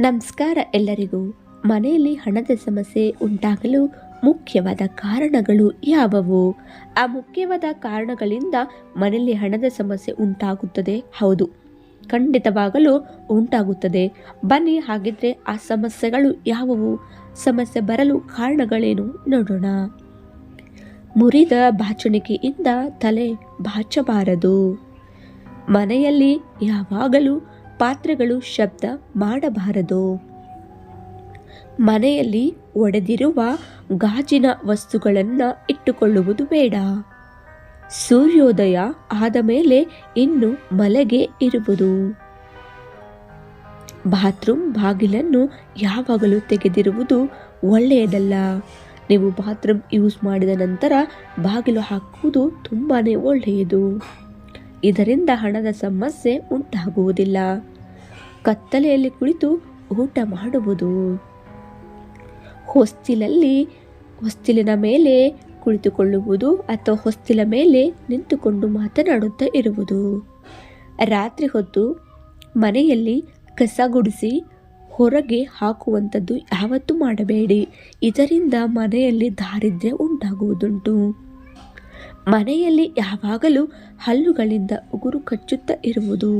ನಮಸ್ಕಾರ ಎಲ್ಲರಿಗೂ. ಮನೆಯಲ್ಲಿ ಹಣದ ಸಮಸ್ಯೆ ಉಂಟಾಗಲು ಮುಖ್ಯವಾದ ಕಾರಣಗಳು ಯಾವುವು? ಆ ಮುಖ್ಯವಾದ ಕಾರಣಗಳಿಂದ ಮನೆಯಲ್ಲಿ ಹಣದ ಸಮಸ್ಯೆ ಉಂಟಾಗುತ್ತದೆ? ಹೌದು. ಖಂಡಿತವಾಗಲು ಉಂಟಾಗುತ್ತದೆ. ಬನ್ನಿ, ಹಾಗಿದ್ರೆ ಆ ಸಮಸ್ಯೆಗಳು ಯಾವುವು? ಸಮಸ್ಯೆ ಬರಲು ಕಾರಣಗಳೇನು? ನೋಡೋಣ. ಮುರಿದ ಬಾಚಣಿಕೆಯಿಂದ ತಲೆ ಬಾಚಬಾರದು. ಮನೆಯಲ್ಲಿ ಯಾವಾಗಲೂ ಪಾತ್ರೆಗಳು ಶಬ್ದ ಮಾಡಬಾರದು. ಮನೆಯಲ್ಲಿ ಒಡೆದಿರುವ ಗಾಜಿನ ವಸ್ತುಗಳನ್ನು ಇಟ್ಟುಕೊಳ್ಳುವುದು ಬೇಡ. ಸೂರ್ಯೋದಯ ಆದ ಮೇಲೆ ಇನ್ನು ಮಲೆಗೆ ಇರುವುದು. ಬಾತ್ರೂಮ್ ಬಾಗಿಲನ್ನು ಯಾವಾಗಲೂ ತೆಗೆದಿರುವುದು ಒಳ್ಳೆಯದಲ್ಲ. ನೀವು ಬಾತ್ರೂಮ್ ಯೂಸ್ ಮಾಡಿದ ನಂತರ ಬಾಗಿಲು ಹಾಕುವುದು ತುಂಬಾ ಒಳ್ಳೆಯದು. ಇದರಿಂದ ಹಣದ ಸಮಸ್ಯೆ ಉಂಟಾಗುವುದಿಲ್ಲ. ಕತ್ತಲೆಯಲ್ಲಿ ಕುಳಿತು ಊಟ ಮಾಡುವುದು. ಹೊಸ್ತಿಲಲ್ಲಿ ಹೊಸ್ತಿಲಿನ ಮೇಲೆ ಕುಳಿತುಕೊಳ್ಳುವುದು ಅಥವಾ ಹೊಸ್ತಿಲ ಮೇಲೆ ನಿಂತುಕೊಂಡು ಮಾತನಾಡುತ್ತಾ ಇರುವುದು. ರಾತ್ರಿ ಹೊತ್ತು ಮನೆಯಲ್ಲಿ ಕಸ ಗುಡಿಸಿ ಹೊರಗೆ ಹಾಕುವಂಥದ್ದು ಯಾವತ್ತೂ ಮಾಡಬೇಡಿ. ಇದರಿಂದ ಮನೆಯಲ್ಲಿ ದಾರಿದ್ರ್ಯ ಉಂಟಾಗುವುದುಂಟು. ಮನೆಯಲ್ಲಿ ಯಾವಾಗಲೂ ಹಲ್ಲುಗಳಿಂದ ಉಗುರು ಕಚ್ಚುತ್ತಾ ಇರುವುದು.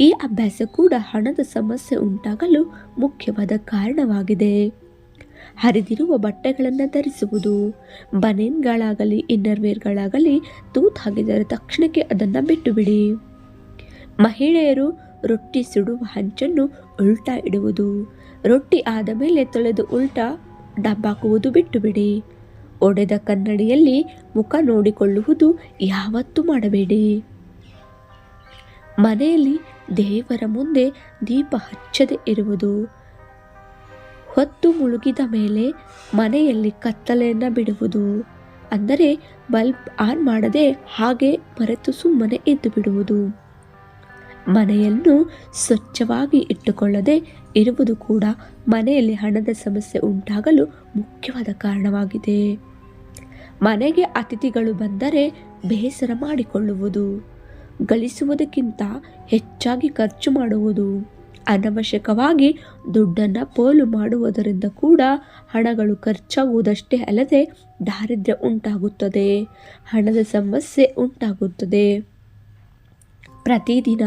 ಈ ಅಭ್ಯಾಸ ಕೂಡ ಹಣದ ಸಮಸ್ಯೆ ಉಂಟಾಗಲು ಮುಖ್ಯವಾದ ಕಾರಣವಾಗಿದೆ. ಹರಿದಿರುವ ಬಟ್ಟೆಗಳನ್ನು ಧರಿಸುವುದು. ಬನೇನ್ಗಳಾಗಲಿ, ಇನ್ನರ್ವೇರ್ಗಳಾಗಲಿ ತೂತ್ ಹಾಕಿದರೆ ತಕ್ಷಣಕ್ಕೆ ಅದನ್ನು ಬಿಟ್ಟು ಬಿಡಿ ಮಹಿಳೆಯರು ರೊಟ್ಟಿ ಸುಡುವ ಹಂಚನ್ನು ಉಲ್ಟಾ ಇಡುವುದು. ರೊಟ್ಟಿ ಆದ ಮೇಲೆ ತೊಳೆದು ಉಲ್ಟಾ ಡಬ್ಬಾಕುವುದು ಬಿಟ್ಟು ಬಿಡಿ ಒಡೆದ ಕನ್ನಡಿಯಲ್ಲಿ ಮುಖ ನೋಡಿಕೊಳ್ಳುವುದು ಯಾವತ್ತೂ ಮಾಡಬೇಡಿ. ಮನೆಯಲ್ಲಿ ದೇವರ ಮುಂದೆ ದೀಪ ಹಚ್ಚದೆ ಇರುವುದು. ಹೊತ್ತು ಮುಳುಗಿದ ಮೇಲೆ ಮನೆಯಲ್ಲಿ ಕತ್ತಲೆಯನ್ನು ಬಿಡುವುದು. ಅಂದರೆ ಬಲ್ಬ್ ಆನ್ ಮಾಡದೆ ಹಾಗೆ ಮರೆತು ಸುಮ್ಮನೆ ಎದ್ದು ಬಿಡುವುದು. ಮನೆಯನ್ನು ಸ್ವಚ್ಛವಾಗಿ ಇಟ್ಟುಕೊಳ್ಳದೆ ಇರುವುದು ಕೂಡ ಮನೆಯಲ್ಲಿ ಹಣದ ಸಮಸ್ಯೆ ಉಂಟಾಗಲು ಮುಖ್ಯವಾದ ಕಾರಣವಾಗಿದೆ. ಮನೆಗೆ ಅತಿಥಿಗಳು ಬಂದರೆ ಬೇಸರ ಮಾಡಿಕೊಳ್ಳುವುದು, ಗಳಿಸುವುದಕ್ಕಿಂತ ಹೆಚ್ಚಾಗಿ ಖರ್ಚು ಮಾಡುವುದು. ಅನವಶ್ಯಕವಾಗಿ ದುಡ್ಡನ್ನು ಪೋಲು ಮಾಡುವುದರಿಂದ ಕೂಡ ಹಣಗಳು ಖರ್ಚಾಗುವುದಷ್ಟೇ ಅಲ್ಲದೆ ದಾರಿದ್ರ್ಯ ಉಂಟಾಗುತ್ತದೆ, ಹಣದ ಸಮಸ್ಯೆ ಉಂಟಾಗುತ್ತದೆ. ಪ್ರತಿದಿನ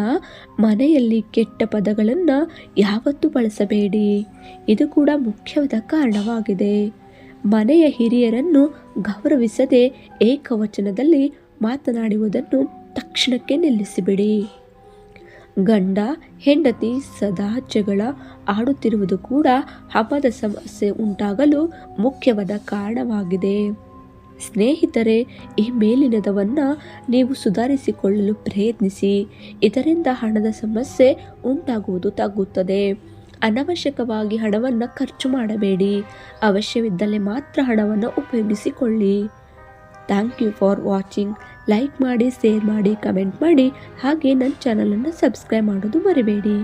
ಮನೆಯಲ್ಲಿ ಕೆಟ್ಟ ಪದಗಳನ್ನು ಯಾವತ್ತೂ ಬಳಸಬೇಡಿ. ಇದು ಕೂಡ ಮುಖ್ಯವಾದ ಕಾರಣವಾಗಿದೆ. ಮನೆಯ ಹಿರಿಯರನ್ನು ಗೌರವಿಸದೆ ಏಕವಚನದಲ್ಲಿ ಮಾತನಾಡುವುದನ್ನು ತಕ್ಷಣಕ್ಕೆ ನಿಲ್ಲಿಸಿಬಿಡಿ. ಗಂಡ, ಹೆಂಡತಿ ಸದಾ ಜಗಳ ಆಡುತ್ತಿರುವುದು ಕೂಡ ಹಬ್ಬದ ಸಮಸ್ಯೆ ಉಂಟಾಗಲು ಮುಖ್ಯವಾದ ಕಾರಣವಾಗಿದೆ. ಸ್ನೇಹಿತರೆ, ಈ ಮೇಲಿನದವನ್ನು ನೀವು ಸುಧಾರಿಸಿಕೊಳ್ಳಲು ಪ್ರಯತ್ನಿಸಿ, ಇದರಿಂದ ಹಣದ ಸಮಸ್ಯೆ ಉಂಟಾಗುವುದು ತಗ್ಗುತ್ತದೆ. ಅನವಶ್ಯಕವಾಗಿ ಹಣವನ್ನು ಖರ್ಚು ಮಾಡಬೇಡಿ. ಅವಶ್ಯವಿದ್ದಲ್ಲಿ ಮಾತ್ರ ಹಣವನ್ನು ಉಪಯೋಗಿಸಿಕೊಳ್ಳಿ. Thank you for watching. Like ಮಾಡಿ, ಶೇರ್ ಮಾಡಿ, ಕಮೆಂಟ್ ಮಾಡಿ. ಹಾಗೆ ನನ್ನ ಚಾನಲನ್ನು ಸಬ್ಸ್ಕ್ರೈಬ್ ಮಾಡೋದು ಮರಿಬೇಡಿ.